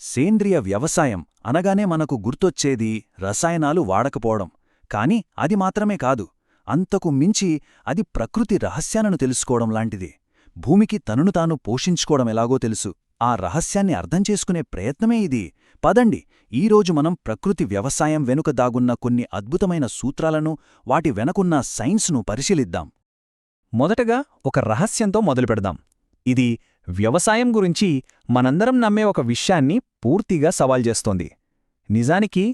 సేంద్రియ వ్యవసాయం అనగానే మనకు గుర్తొచ్చేది రసాయనాలు వాడకపోవడం. కాని అది మాత్రమే కాదు అంతకు మించి అది ప్రకృతి రహస్యాలను తెలుసుకోవడం లాంటిది. భూమికి తనను తాను పోషించుకోవడం ఎలాగో తెలుసు. ఆ రహస్యాన్ని అర్థం చేసుకునే ప్రయత్నమే ఇది. పదండి ఈరోజు మనం ప్రకృతి వ్యవసాయం వెనుక దాగున్న కొన్ని అద్భుతమైన సూత్రాలను వాటి వెనకున్న సైన్స్ను పరిశీలిద్దాం. మొదటగా ఒక రహస్యంతో మొదలుపెడదాం. ఇది వ్యవసాయం గురించి మనందరం నమ్మే ఒక విషయాన్ని పూర్తిగా సవాల్ చేస్తోంది. నిజానికి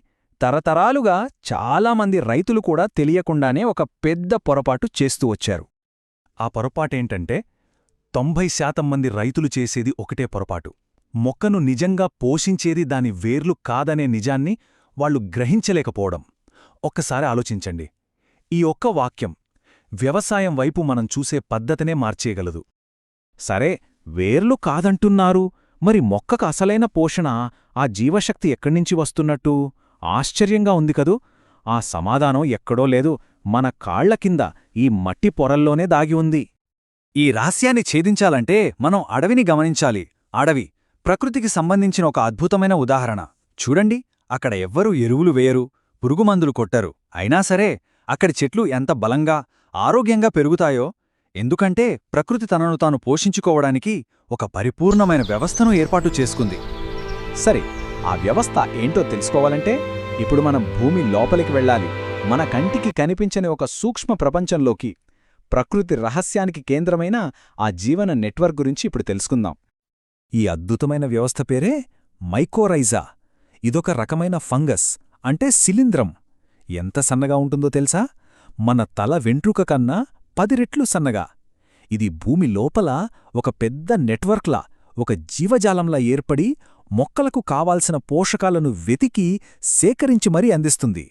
తరతరాలుగా చాలామంది రైతులు కూడా తెలియకుండానే ఒక పెద్ద పొరపాటు చేస్తూ వచ్చారు. ఆ పొరపాటేంటంటే తొంభై శాతం మంది రైతులు చేసేది ఒకటే పొరపాటు. మొక్కను నిజంగా పోషించేది దాని వేర్లు కాదనే నిజాన్ని వాళ్ళు గ్రహించలేకపోవడం. ఒక్కసారి ఆలోచించండి. ఈ ఒక్క వాక్యం వ్యవసాయం వైపు మనం చూసే పద్ధతినే మార్చేయగలదు. సరే వేర్లు కాదంటున్నారు. మరి మొక్కకు అసలైన పోషణ ఆ జీవశక్తి ఎక్కడ్నించి వస్తున్నట్టు? ఆశ్చర్యంగా ఉంది కదూ. ఆ సమాధానం ఎక్కడో లేదు. మన కాళ్ళ కింద ఈ మట్టి పొరల్లోనే దాగి ఉంది. ఈ రహస్యాన్ని ఛేదించాలంటే మనం అడవిని గమనించాలి. అడవి ప్రకృతికి సంబంధించిన ఒక అద్భుతమైన ఉదాహరణ. చూడండి అక్కడ ఎవ్వరూ ఎరువులు వేయరు పురుగుమందులు కొట్టరు. అయినా సరే అక్కడి చెట్లు ఎంత బలంగా ఆరోగ్యంగా పెరుగుతాయో ఎందుకంటే ప్రకృతి తనను తాను పోషించుకోవడానికి ఒక పరిపూర్ణమైన వ్యవస్థను ఏర్పాటు చేసుకుంది. సరే ఆ వ్యవస్థ ఏంటో తెలుసుకోవాలంటే ఇప్పుడు మనం భూమి లోపలికి వెళ్ళాలి. మన కంటికి కనిపించని ఒక సూక్ష్మ ప్రపంచంలోకి ప్రకృతి రహస్యానికి కేంద్రమైన ఆ జీవన నెట్వర్క్ గురించి ఇప్పుడు తెలుసుకుందాం. ఈ అద్భుతమైన వ్యవస్థ పేరే మైకోరైజా. ఇదొక రకమైన ఫంగస్ అంటే శిలీంద్రం. ఎంత సన్నగా ఉంటుందో తెలుసా? మన తల వెంట్రుక కన్నా పది రెట్లు సన్నగా. ఇది భూమి లోపల ఒక పెద్ద నెట్వర్క్లా ఒక జీవజాలంలా ఏర్పడి మొక్కలకు కావాల్సిన పోషకాలను వెతికి సేకరించి మరీ అందిస్తుంది.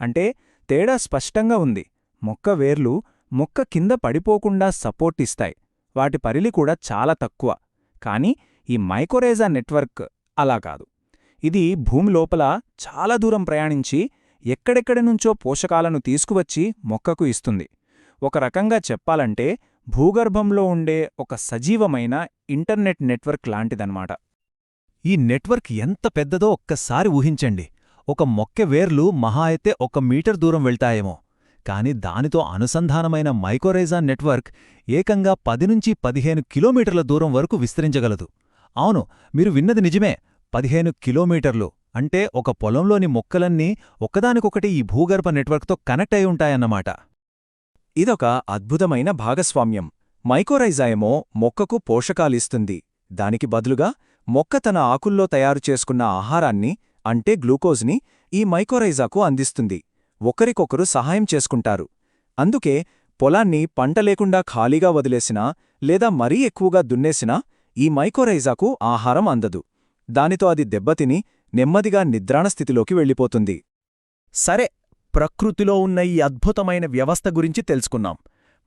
అంటే తేడా స్పష్టంగా ఉంది. మొక్క వేర్లు మొక్క కింద పడిపోకుండా సపోర్ట్ ఇస్తాయి. వాటి పరిలి కూడా చాలా తక్కువ. కానీ ఈ మైకోరేజా నెట్వర్క్ అలా కాదు. ఇది భూమి లోపల చాలా దూరం ప్రయాణించి ఎక్కడెక్కడి నుంచో పోషకాలను తీసుకువచ్చి మొక్కకు ఇస్తుంది. ఒక రకంగా చెప్పాలంటే భూగర్భంలో ఉండే ఒక సజీవమైన ఇంటర్నెట్ నెట్వర్క్ లాంటిదన్నమాట. ఈ నెట్వర్క్ ఎంత పెద్దదో ఒక్కసారి ఊహించండి. ఒక మొక్క వేర్లు మహా అయితే ఒక మీటర్ దూరం వెళ్తాయేమో. కాని దానితో అనుసంధానమైన మైకోరైజా నెట్వర్క్ ఏకంగా పది నుంచి పదిహేను కిలోమీటర్ల దూరం వరకు విస్తరించగలదు. అవును మీరు విన్నది నిజమే. పదిహేను కిలోమీటర్లు. అంటే ఒక పొలంలోని మొక్కలన్నీ ఒకదానికొకటి ఈ భూగర్భ నెట్వర్క్తో కనెక్ట్ అయి ఉంటాయన్నమాట. ఇదొక అద్భుతమైన భాగస్వామ్యం. మైకోరైజాయమో మొక్కకు పోషకాలిస్తుంది. దానికి బదులుగా మొక్క తన ఆకుల్లో తయారు చేసుకున్న ఆహారాన్ని అంటే గ్లూకోజ్ని ఈ మైకోరైజాకు అందిస్తుంది. ఒకరికొకరు సహాయం చేసుకుంటారు. అందుకే పొలాన్ని పంట లేకుండా ఖాళీగా వదిలేసినా లేదా మరీ ఎక్కువగా దున్నేసినా ఈ మైకోరైజాకు ఆహారం అందదు. దానితో అది దెబ్బతిని నెమ్మదిగా నిద్రాణస్థితిలోకి వెళ్ళిపోతుంది. సరే ప్రకృతిలో ఉన్న ఈ అద్భుతమైన వ్యవస్థ గురించి తెలుసుకున్నాం.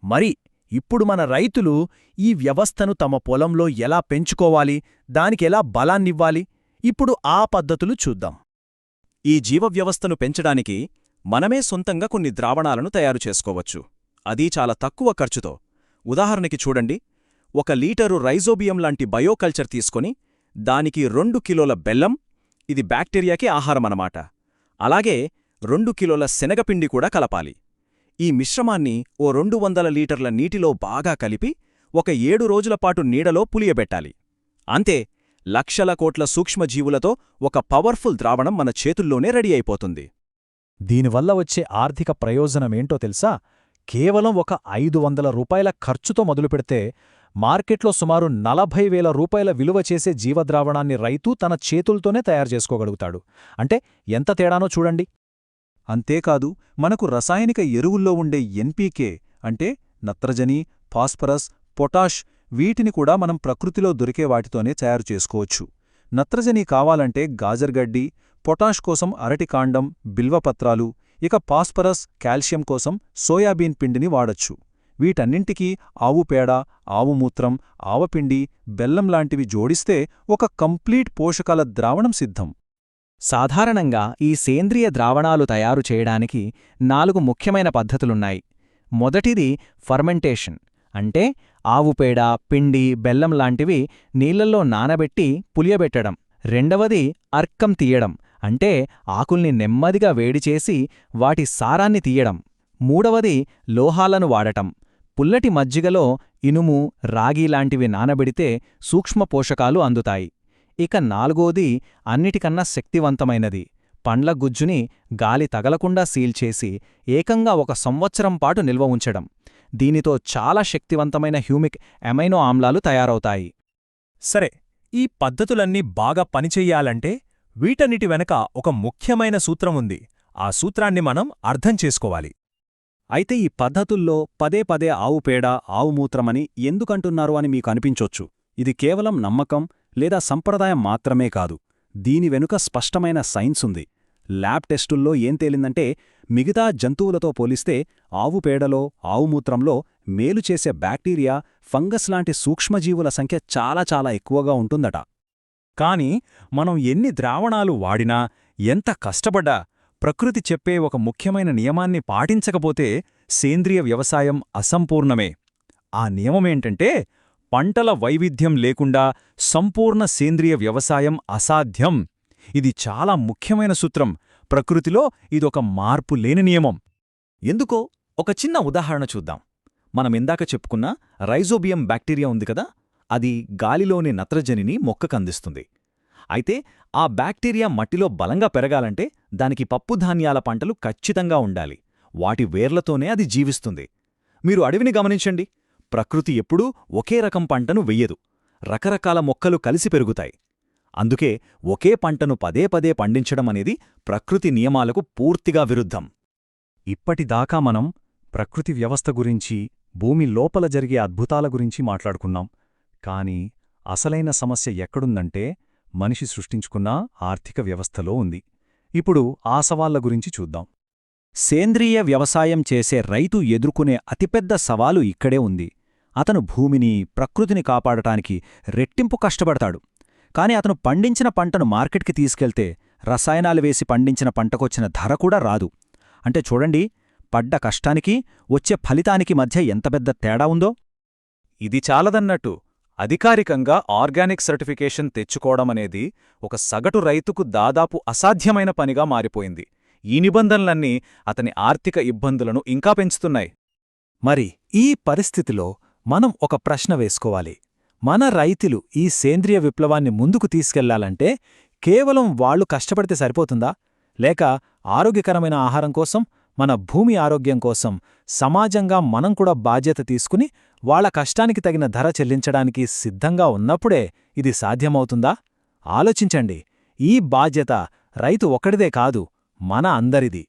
మరి ఇప్పుడు మన రైతులు ఈ వ్యవస్థను తమ పొలంలో ఎలా పెంచుకోవాలి? దానికెలా బలాన్నివ్వాలి? ఇప్పుడు ఆ పద్ధతులు చూద్దాం. ఈ జీవవ్యవస్థను పెంచడానికి మనమే సొంతంగా కొన్ని ద్రావణాలను తయారు చేసుకోవచ్చు. అది చాలా తక్కువ ఖర్చుతో. ఉదాహరణకి చూడండి. ఒక లీటరు రైజోబియం లాంటి బయోకల్చర్ తీసుకొని దానికి రెండు కిలోల బెల్లం ఇది బ్యాక్టీరియాకి ఆహారమనమాట. అలాగే రెండు కిలోల శనగపిండి కూడా కలపాలి. ఈ మిశ్రమాన్ని ఓ రెండు వందల లీటర్ల నీటిలో బాగా కలిపి ఒక ఏడు రోజులపాటు నీడలో పులియబెట్టాలి. అంతే లక్షల కోట్ల సూక్ష్మజీవులతో ఒక పవర్ఫుల్ ద్రావణం మన చేతుల్లోనే రెడీ అయిపోతుంది. దీనివల్ల వచ్చే ఆర్థిక ప్రయోజనమేంటో తెలుసా? కేవలం ఒక ఐదు వందల రూపాయల ఖర్చుతో మొదలుపెడితే మార్కెట్లో సుమారు నలభై వేల రూపాయల విలువ చేసే జీవద్రావణాన్ని రైతు తన చేతులతోనే తయారు చేసుకోగలుగుతాడు. అంటే ఎంత తేడానో చూడండి. అంతేకాదు మనకు రసాయనిక ఎరువుల్లో ఉండే ఎన్పీకే అంటే నత్రజని ఫాస్ఫరస్ పొటాష్ వీటిని కూడా మనం ప్రకృతిలో దొరికే వాటితోనే తయారు చేసుకోవచ్చు. నత్రజని కావాలంటే గాజర్గడ్డి పొటాష్ కోసం అరటికాండం బిల్వపత్రాలు ఇక ఫాస్ఫరస్ కాల్షియం కోసం సోయాబీన్ పిండిని వాడొచ్చు. వీటన్నింటికీ ఆవు పేడ ఆవుమూత్రం ఆవపిండి బెల్లం లాంటివి జోడిస్తే ఒక కంప్లీట్ పోషకాల ద్రావణం సిద్ధం. సాధారణంగా ఈ సేంద్రియ ద్రావణాలు తయారు చేయడానికి నాలుగు ముఖ్యమైన పద్ధతులున్నాయి. మొదటిది ఫర్మెంటేషన్. అంటే ఆవుపేడ పిండి బెల్లం లాంటివి నీళ్ళల్లో నానబెట్టి పులియబెట్టడం. రెండవది అర్కం తీయడం. అంటే ఆకుల్ని నెమ్మదిగా వేడిచేసి వాటి సారాన్ని తీయడం. మూడవది లోహాలను వాడటం. పుల్లటి మజ్జిగలో ఇనుము రాగి లాంటివి నానబెడితే సూక్ష్మ పోషకాలు అందుతాయి. ఇక నాలుగోది అన్నిటికన్నా శక్తివంతమైనది. పండ్ల గుజ్జుని గాలి తగలకుండా సీల్చేసి ఏకంగా ఒక సంవత్సరం పాటు నిల్వ ఉంచడం. దీనితో చాలా శక్తివంతమైన హ్యూమిక్ అమైనో ఆమ్లాలు తయారవుతాయి. సరే ఈ పద్ధతులన్నీ బాగా పనిచెయ్యాలంటే వీటన్నిటి వెనక ఒక ముఖ్యమైన సూత్రం ఉంది. ఆ సూత్రాన్ని మనం అర్థం చేసుకోవాలి. అయితే ఈ పద్ధతుల్లో పదే పదే ఆవు పేడ ఆవు మూత్రమని ఎందుకంటున్నారు అని మీకు అనిపించొచ్చు. ఇది కేవలం నమ్మకం లేదా సంప్రదాయం మాత్రమే కాదు. దీని వెనుక స్పష్టమైన సైన్స్ ఉంది. ల్యాబ్ టెస్టుల్లో ఏం తేలిందంటే మిగతా జంతువులతో పోలిస్తే ఆవు పేడలో ఆవు మూత్రంలో మేలు చేసే బ్యాక్టీరియా ఫంగస్ లాంటి సూక్ష్మజీవుల సంఖ్య చాలా చాలా ఎక్కువగా ఉంటుందట. కాని మనం ఎన్ని ద్రావణాలు వాడినా ఎంత కష్టపడ్డా ప్రకృతి చెప్పే ఒక ముఖ్యమైన నియమాన్ని పాటించకపోతే సేంద్రియ వ్యవసాయం అసంపూర్ణమే. ఆ నియమమేంటంటే పంటల వైవిధ్యం లేకుండా సంపూర్ణ సేంద్రియ వ్యవసాయం అసాధ్యం. ఇది చాలా ముఖ్యమైన సూత్రం. ప్రకృతిలో ఇదొక మార్పు లేని నియమం. ఎందుకో ఒక చిన్న ఉదాహరణ చూద్దాం. మనం ఇందాక చెప్పుకున్న రైజోబియం బ్యాక్టీరియా ఉంది కదా? అది గాలిలోని నత్రజనిని మొక్కకందిస్తుంది. అయితే ఆ బ్యాక్టీరియా మట్టిలో బలంగా పెరగాలంటే దానికి పప్పుధాన్యాల పంటలు ఖచ్చితంగా ఉండాలి. వాటి వేర్లతోనే అది జీవిస్తుంది. మీరు అడవిని గమనించండి. ప్రకృతి ఎప్పుడూ ఒకే రకం పంటను వెయ్యదు. రకరకాల మొక్కలు కలిసి పెరుగుతాయి. అందుకే ఒకే పంటను పదే పదే పండించడం అనేది ప్రకృతి నియమాలకు పూర్తిగా విరుద్ధం. ఇప్పటిదాకా మనం ప్రకృతి వ్యవస్థ గురించి భూమి లోపల జరిగే అద్భుతాల గురించి మాట్లాడుకున్నాం. కాని అసలైన సమస్య ఎక్కడుందంటే మనిషి సృష్టించుకున్న ఆర్థిక వ్యవస్థలో ఉంది. ఇప్పుడు ఆ సవాళ్ళ గురించి చూద్దాం. సేంద్రియ వ్యవసాయం చేసే రైతు ఎదుర్కొనే అతిపెద్ద సవాలు ఇక్కడే ఉంది. అతను భూమిని ప్రకృతిని కాపాడటానికి రెట్టింపు కష్టపడతాడు. కాని అతను పండించిన పంటను మార్కెట్కి తీసుకెళ్తే రసాయనాలు వేసి పండించిన పంటకొచ్చిన ధర కూడా రాదు. అంటే చూడండి పడ్డ కష్టానికి వచ్చే ఫలితానికి మధ్య ఎంత పెద్ద తేడా ఉందో. ఇది చాలదన్నట్టు అధికారికంగా ఆర్గానిక్ సర్టిఫికేషన్ తెచ్చుకోవడమనేది ఒక సగటు రైతుకు దాదాపు అసాధ్యమైన పనిగా మారిపోయింది. ఈ నిబంధనలన్నీ అతని ఆర్థిక ఇబ్బందులను ఇంకా పెంచుతున్నాయి. మరి ఈ పరిస్థితిలో మనం ఒక ప్రశ్న వేసుకోవాలి. మన రైతులు ఈ సేంద్రియ విప్లవాన్ని ముందుకు తీసుకెళ్ళాలంటే కేవలం వాళ్ళు కష్టపడితే సరిపోతుందా? లేక ఆరోగ్యకరమైన ఆహారం కోసం మన భూమి ఆరోగ్యం కోసం సమాజంగా మనం కూడా బాధ్యత తీసుకుని వాళ్ళ కష్టానికి తగిన ధర చెల్లించడానికి సిద్ధంగా ఉన్నప్పుడే ఇది సాధ్యమవుతుందా? ఆలోచించండి. ఈ బాధ్యత రైతు ఒక్కడిదే కాదు మన అందరిది.